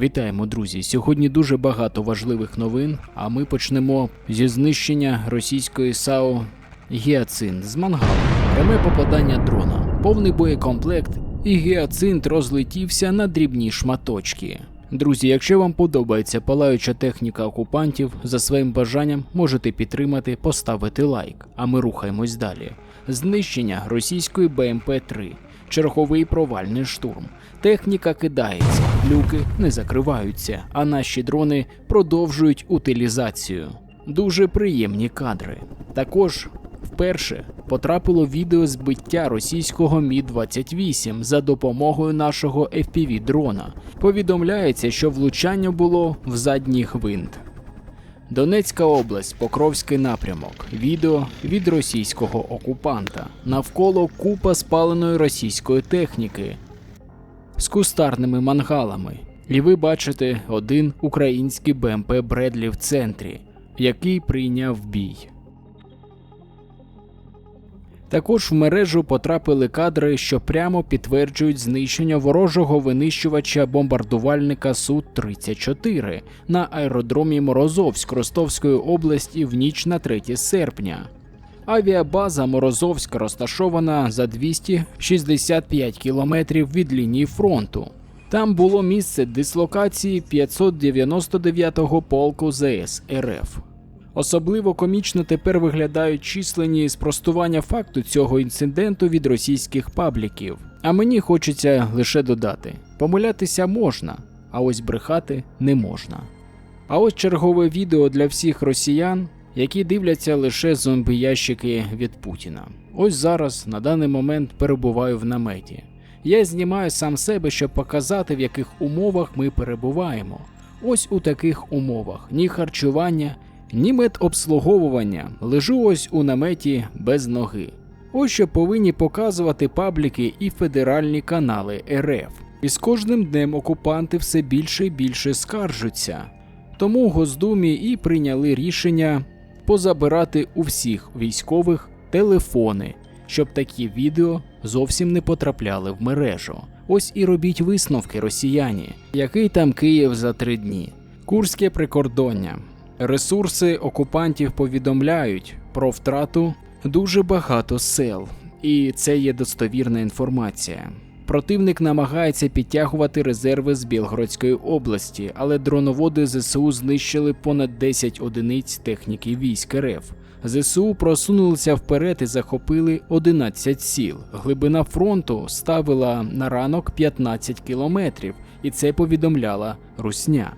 Вітаємо, друзі! Сьогодні дуже багато важливих новин, а ми почнемо зі знищення російської САУ Гіацинт з мангалу. Пряме попадання дрона, повний боєкомплект, і гіацинт розлетівся на дрібні шматочки. Друзі, якщо вам подобається палаюча техніка окупантів, за своїм бажанням можете підтримати, поставити лайк. А ми рухаємось далі. Знищення російської БМП-3, черговий провальний штурм. Техніка кидається, люки не закриваються, а наші дрони продовжують утилізацію. Дуже приємні кадри. Також вперше потрапило відео збиття російського Мі-28 за допомогою нашого FPV дрона. Повідомляється, що влучання було в задній гвинт. Донецька область, Покровський напрямок. Відео від російського окупанта. Навколо купа спаленої російської техніки з кустарними мангалами. І ви бачите один український БМП Бредлі в центрі, який прийняв бій. Також в мережу потрапили кадри, що прямо підтверджують знищення ворожого винищувача бомбардувальника Су-34 на аеродромі Морозовськ Ростовської області в ніч на 3 серпня. Авіабаза Морозовськ розташована за 265 кілометрів від лінії фронту. Там було місце дислокації 599-го полку ЗС РФ. Особливо комічно тепер виглядають численні спростування факту цього інциденту від російських пабліків. А мені хочеться лише додати: помилятися можна, а ось брехати не можна. А ось чергове відео для всіх росіян, які дивляться лише зомбі-ящики від Путіна. Ось зараз, на даний момент, перебуваю в наметі. Я знімаю сам себе, щоб показати, в яких умовах ми перебуваємо. Ось у таких умовах ні харчування, ні медобслуговування. Лежу ось у наметі без ноги. Ось що повинні показувати пабліки і федеральні канали РФ. І з кожним днем окупанти все більше і більше скаржуться. Тому Госдумі і прийняли рішення позабирати у всіх військових телефони, щоб такі відео зовсім не потрапляли в мережу. Ось і робіть висновки росіяні, який там Київ за три дні. Курське прикордоння. Ресурси окупантів повідомляють про втрату дуже багато сел, і це є достовірна інформація. Противник намагається підтягувати резерви з Білгородської області, але дроноводи ЗСУ знищили понад 10 одиниць техніки військ РФ. ЗСУ просунулися вперед і захопили 11 сіл. Глибина фронту ставила на ранок 15 кілометрів, і це повідомляла Русня.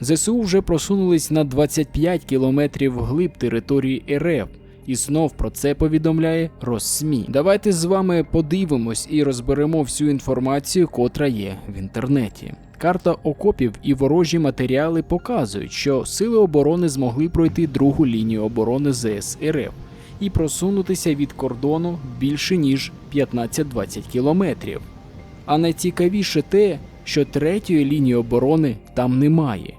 ЗСУ вже просунулись на 25 кілометрів вглиб території РФ. І знов про це повідомляє Россмі. Давайте з вами подивимось і розберемо всю інформацію, котра є в інтернеті. Карта окопів і ворожі матеріали показують, що сили оборони змогли пройти другу лінію оборони ЗС РФ і просунутися від кордону більше ніж 15-20 кілометрів. А найцікавіше те, що третьої лінії оборони там немає.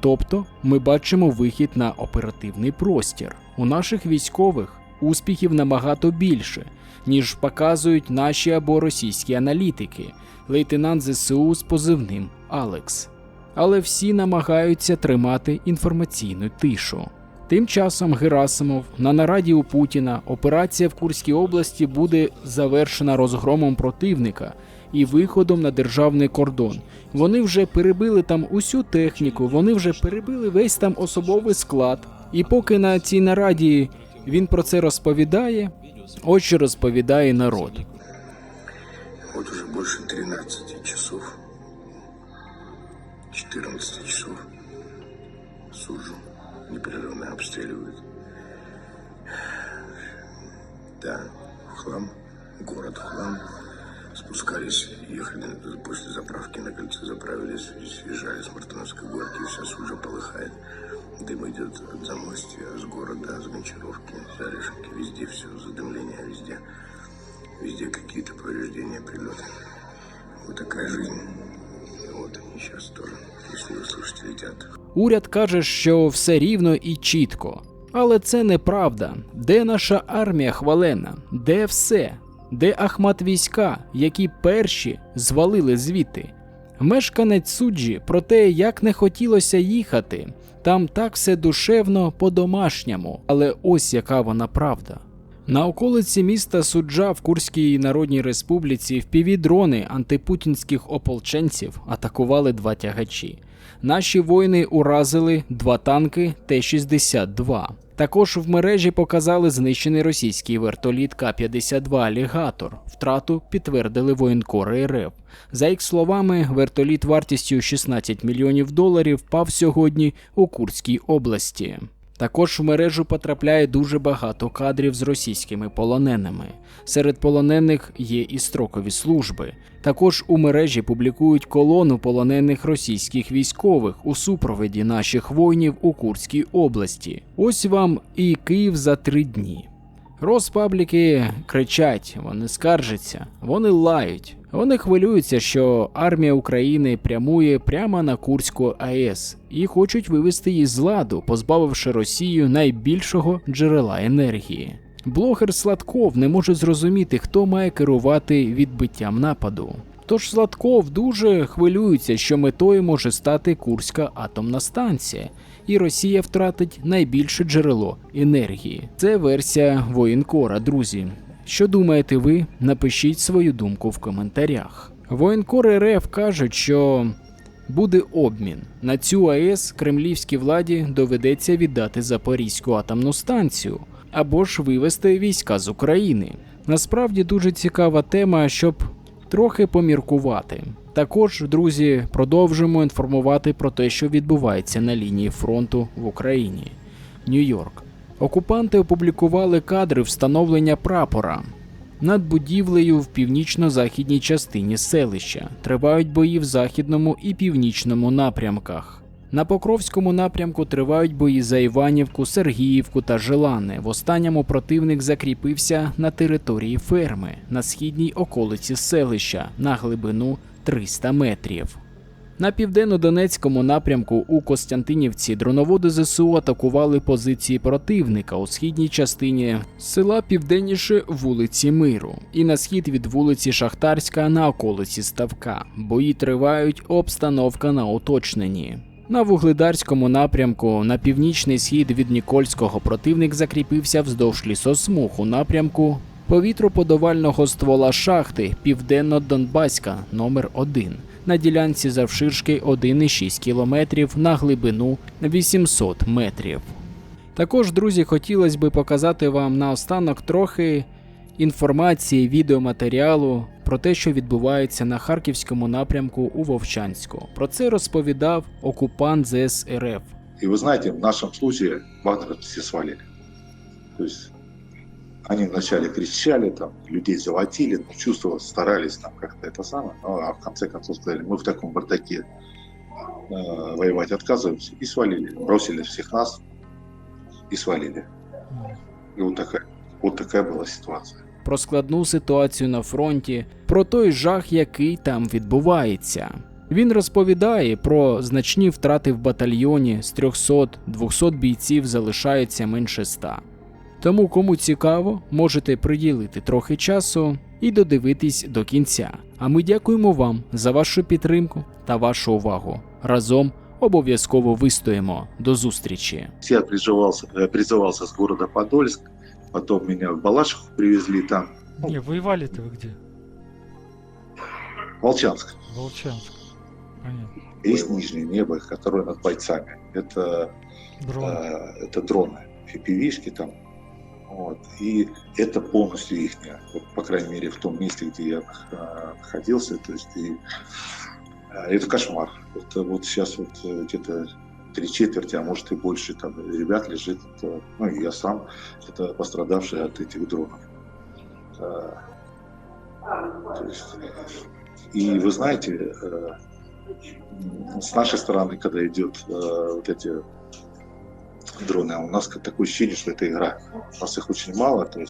Тобто ми бачимо вихід на оперативний простір. У наших військових успіхів набагато більше, ніж показують наші або російські аналітики, лейтенант ЗСУ з позивним Алекс. Але всі намагаються тримати інформаційну тишу. Тим часом Герасимов на нараді у Путіна операція в Курській області буде завершена розгромом противника і виходом на державний кордон. Вони вже перебили там усю техніку, вони вже перебили весь там особовий склад. І поки на цій нараді він про це розповідає, ось розповідає народ. Вот уже больше 13 часов, 14 часов Суджу непрерывно обстреливают. Да, хлам, город хлам Спускались, ехали после заправки на кольце, заправились, и съезжали с Мартыновской горки, и вся Суджа полыхает. Дым идет от замостья, с города, с Гончаровки, с Орешки, везде все, задымление везде. Везде какие-то повреждения, прилеты. Вот такая жизнь. Вот они сейчас тоже, если вы слышите, летят. Уряд каже, що все рівно і чітко. Але це неправда. Де наша армія хвалена? Де все? Де Ахмат війська, які перші звалили звідти? Мешканець суджі про те, як не хотілося їхати. Там так все душевно по-домашньому, але ось яка вона правда. На околиці міста Суджа в Курській Народній Республіці впівдрони антипутінських ополченців атакували два тягачі. Наші воїни уразили два танки Т-62. Також в мережі показали знищений російський вертоліт К-52 Алігатор. Втрату підтвердили воєнкори РФ. За їх словами, вертоліт вартістю 16 мільйонів доларів впав сьогодні у Курській області. Також в мережу потрапляє дуже багато кадрів з російськими полоненими. Серед полонених є і строкові служби. Також у мережі публікують колону полонених російських військових у супроводі наших воїнів у Курській області. Ось вам і Київ за три дні. Розпабліки кричать, вони скаржаться, вони лають. Вони хвилюються, що армія України прямує прямо на Курську АЕС і хочуть вивести її з ладу, позбавивши Росію найбільшого джерела енергії. Блогер Сладков не може зрозуміти, хто має керувати відбиттям нападу. Тож Сладков дуже хвилюється, що метою може стати Курська атомна станція, і Росія втратить найбільше джерело енергії. Це версія воєнкора, друзі. Що думаєте ви? Напишіть свою думку в коментарях. Воєнкори РФ кажуть, що буде обмін. На цю АЕС кремлівській владі доведеться віддати Запорізьку атомну станцію або ж вивести війська з України. Насправді дуже цікава тема, щоб трохи поміркувати. Також, друзі, продовжуємо інформувати про те, що відбувається на лінії фронту в Україні. Нью-Йорк. Окупанти опублікували кадри встановлення прапора. Над будівлею в північно-західній частині селища тривають бої в західному і північному напрямках. На Покровському напрямку тривають бої за Іванівку, Сергіївку та Желане. В останньому противник закріпився на території ферми на східній околиці селища на глибину 300 метрів. На південно-донецькому напрямку у Костянтинівці дроноводи ЗСУ атакували позиції противника у східній частині села південніше вулиці Миру і на схід від вулиці Шахтарська на околиці Ставка. Бої тривають, обстановка на уточненні. На вугледарському напрямку на північний схід від Нікольського противник закріпився вздовж лісосмуг у напрямку повітроподавального ствола шахти Південно-Донбаська номер 1 на ділянці завширшки 1,6 км на глибину 800 метрів. Також, друзі, хотілося б показати вам наостанок трохи інформації, відеоматеріалу про те, що відбувається на харківському напрямку у Вовчанську. Про це розповідав окупант ЗС РФ. И вы знаете, в нашем случае Вагнера все свалили. То есть они вначале кричали, там, людей золотили, но чувствовали, старались там как-то это самое, ну, а в конце концов сказали, мы в таком бардаке э, воевать отказываемся, и свалили. Бросили всех нас и свалили. И вот такая, вот такая была ситуация. про складну ситуацію на фронті, про той жах, який там відбувається. Він розповідає про значні втрати в батальйоні з 300-200 бійців залишається менше 100. Тому, кому цікаво, можете приділити трохи часу і додивитись до кінця. А ми дякуємо вам за вашу підтримку та вашу увагу. Разом обов'язково вистоїмо. До зустрічі! Я призывался, э, призывался с города Подольск, потом меня в Балашиху привезли там, Не, воевали-то вы где? Волчанск. Волчанск. Понятно. Есть нижнее небо, которое над бойцами. Это Дрон. э, это дроны, фипивишки там. Вот. И это полностью их, по крайней мере, в том месте, где я э, находился. То есть и, э, это кошмар. Это вот сейчас вот э, где-то три четверти, а может и больше там ребят лежит, ну и я сам, это пострадавшие от этих дронов. То есть, и вы знаете, с нашей стороны, когда идет вот эти дроны, а у нас такое ощущение, что это игра. У нас их очень мало, то есть